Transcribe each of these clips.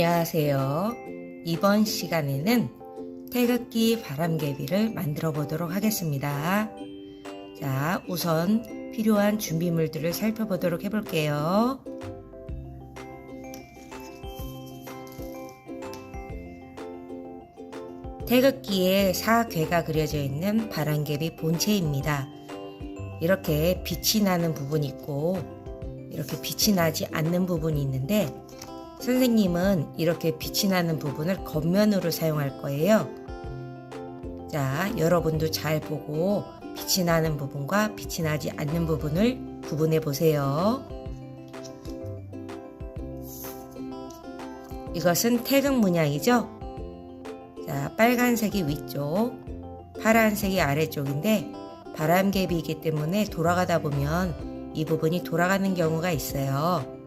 안녕하세요. 이번 시간에는 태극기 바람개비를 만들어 보도록 하겠습니다. 자, 우선 필요한 준비물들을 살펴보도록 해볼게요. 태극기에 사괴가 그려져 있는 바람개비 본체입니다. 이렇게 빛이 나는 부분이 있고 이렇게 빛이 나지 않는 부분이 있는데 선생님은 이렇게 빛이 나는 부분을 겉면으로 사용할 거예요. 자, 여러분도 잘 보고 빛이 나는 부분과 빛이 나지 않는 부분을 구분해 보세요. 이것은 태극 문양이죠? 자, 빨간색이 위쪽, 파란색이 아래쪽인데 바람개비이기 때문에 돌아가다 보면 이 부분이 돌아가는 경우가 있어요.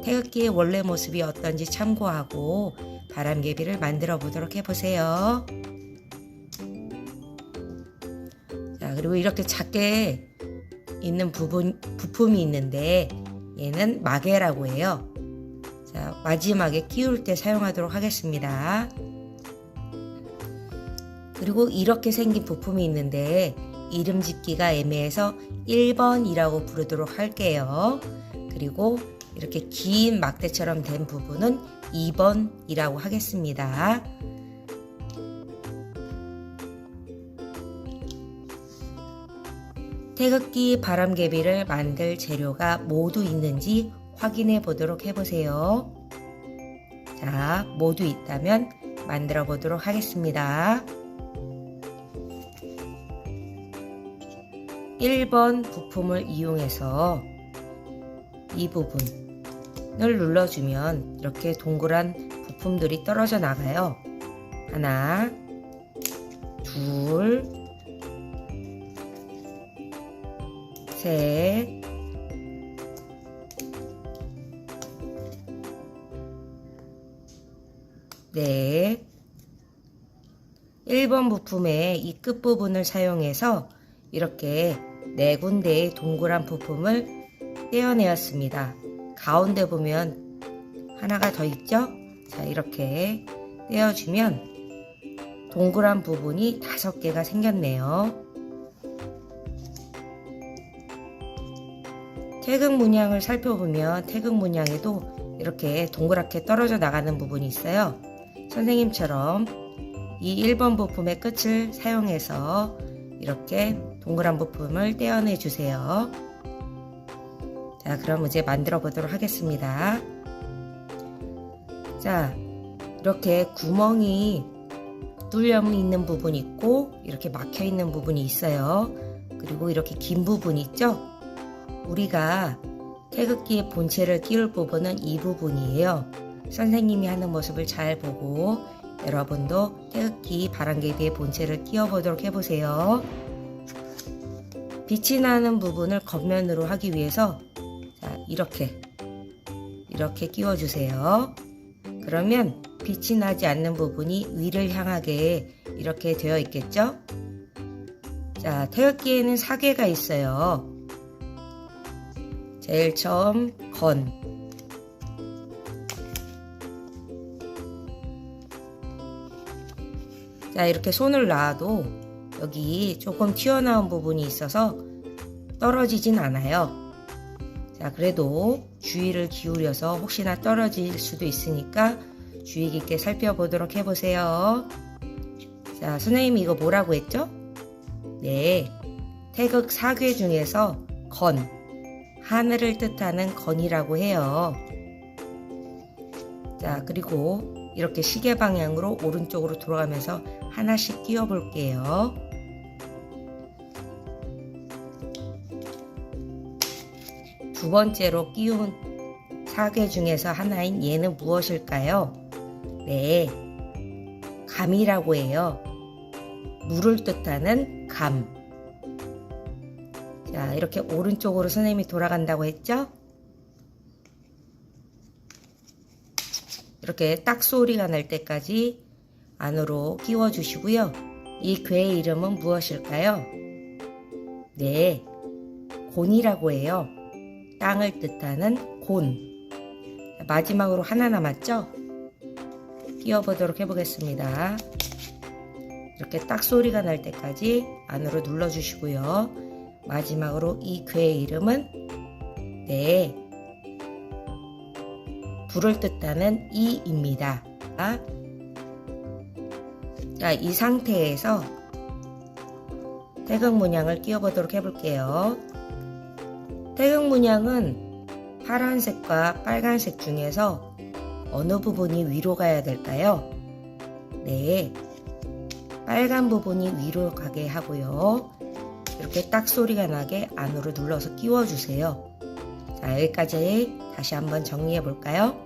자, 태극기의 원래 모습이 어떤지 참고하고 바람개비를 만들어 보도록 해보세요. 자, 그리고 이렇게 작게 있는 부분, 부품이 있는데 얘는 마개라고 해요. 자, 마지막에 끼울 때 사용하도록 하겠습니다. 그리고 이렇게 생긴 부품이 있는데 이름 짓기가 애매해서 1번이라고 부르도록 할게요. 그리고 이렇게 긴 막대처럼 된 부분은 2번이라고 하겠습니다. 태극기 바람개비를 만들 재료가 모두 있는지 확인해 보도록 해보세요. 자, 모두 있다면 만들어 보도록 하겠습니다. 1번 부품을 이용해서 이 부분 을 눌러주면 이렇게 동그란 부품들이 떨어져 나가요. 하나, 둘, 셋, 넷. 1번 부품의 이 끝부분을 사용해서 이렇게 네 군데의 동그란 부품을 떼어내었습니다. 가운데 보면 하나가 더 있죠? 자, 이렇게 떼어주면 동그란 부분이 다섯 개가 생겼네요. 태극 문양을 살펴보면 태극 문양에도 이렇게 동그랗게 떨어져 나가는 부분이 있어요. 선생님처럼 이 1번 부품의 끝을 사용해서 이렇게 동그란 부품을 떼어내 주세요. 자, 그럼 이제 만들어 보도록 하겠습니다. 자, 이렇게 구멍이 뚫려 있는 부분이 있고, 이렇게 막혀 있는 부분이 있어요. 그리고 이렇게 긴 부분 있죠? 우리가 태극기의 본체를 끼울 부분은 이 부분이에요. 선생님이 하는 모습을 잘 보고 여러분도 태극기 바람개비의 본체를 끼워보도록 해보세요. 빛이 나는 부분을 겉면으로 하기 위해서 자, 이렇게 이렇게 끼워주세요. 그러면 빛이 나지 않는 부분이 위를 향하게 이렇게 되어 있겠죠? 자, 태극기에는 사계가 있어요. 제일 처음 건 자, 이렇게 손을 놔도 여기 조금 튀어나온 부분이 있어서 떨어지진 않아요. 자, 그래도 주의를 기울여서 혹시나 떨어질 수도 있으니까 주의 깊게 살펴보도록 해보세요. 자, 선생님이 이거 뭐라고 했죠? 네. 태극 사괴 중에서 건, 하늘을 뜻하는 건이라고 해요. 자, 그리고 이렇게 시계 방향으로 오른쪽으로 돌아가면서 하나씩 끼워 볼게요. 두 번째로 끼운 사계 중에서 하나인 얘는 무엇일까요? 네, 감이라고 해요. 물을 뜻하는 감. 자, 이렇게 오른쪽으로 선생님이 돌아간다고 했죠? 이렇게 딱 소리가 날 때까지 안으로 끼워 주시고요. 이 괴의 이름은 무엇일까요? 네, 곤이라고 해요. 땅을 뜻하는 곤. 마지막으로 하나 남았죠? 끼워보도록 해보겠습니다. 이렇게 딱 소리가 날 때까지 안으로 눌러주시고요. 마지막으로 이 괴의 이름은 네 불을 뜻하는 이입니다. 자, 이 상태에서 태극 문양을 끼워보도록 해볼게요. 태극 문양은 파란색과 빨간색 중에서 어느 부분이 위로 가야 될까요? 네. 빨간 부분이 위로 가게 하고요. 이렇게 딱 소리가 나게 안으로 눌러서 끼워주세요. 자, 여기까지 다시 한번 정리해 볼까요?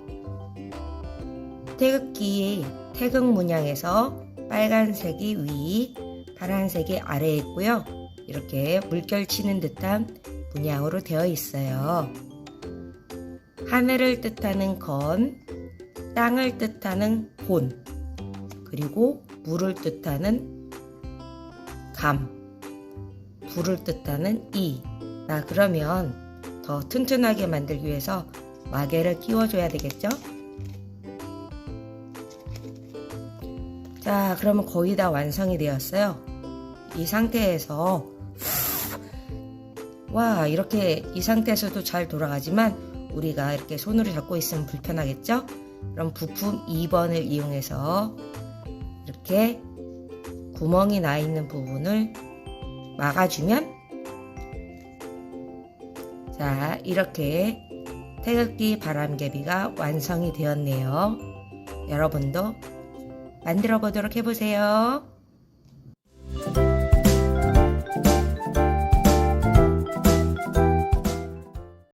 태극기 태극 문양에서 빨간색이 위, 파란색이 아래에 있고요. 이렇게 물결 치는 듯한 문양으로 되어 있어요. 하늘을 뜻하는 건, 땅을 뜻하는 본, 그리고 물을 뜻하는 감, 불을 뜻하는 이. 자, 그러면 더 튼튼하게 만들기 위해서 마개를 끼워줘야 되겠죠? 자, 그러면 거의 다 완성이 되었어요. 이 상태에서 와, 이렇게 이 상태에서도 잘 돌아가지만 우리가 이렇게 손으로 잡고 있으면 불편하겠죠? 그럼 부품 2번을 이용해서 이렇게 구멍이 나 있는 부분을 막아주면 자, 이렇게 태극기 바람개비가 완성이 되었네요. 여러분도 만들어 보도록 해보세요.